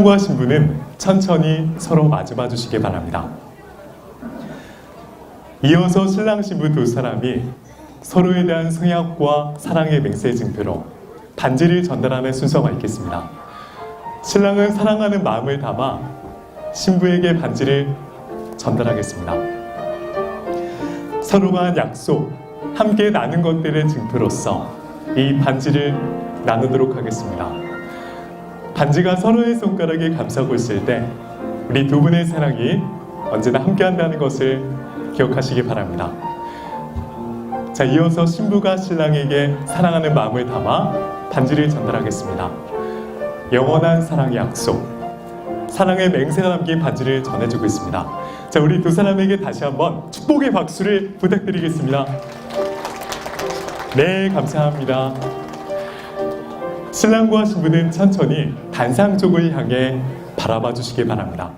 신부와 신부는 천천히 서로 마주봐 주시기 바랍니다. 이어서 신랑 신부 두 사람이 서로에 대한 성약과 사랑의 맹세 증표로 반지를 전달하는 순서가 있겠습니다. 신랑은 사랑하는 마음을 담아 신부에게 반지를 전달하겠습니다. 서로가 한 약속, 함께 나눈 것들의 증표로서 이 반지를 나누도록 하겠습니다. 반지가 서로의 손가락에 감싸고 있을 때 우리 두 분의 사랑이 언제나 함께한다는 것을 기억하시기 바랍니다. 자, 이어서 신부가 신랑에게 사랑하는 마음을 담아 반지를 전달하겠습니다. 영원한 사랑의 약속, 사랑의 맹세가 담긴 반지를 전해주고 있습니다. 자, 우리 두 사람에게 다시 한번 축복의 박수를 부탁드리겠습니다. 네, 감사합니다. 신랑과 신부는 천천히 단상 쪽을 향해 바라봐 주시기 바랍니다.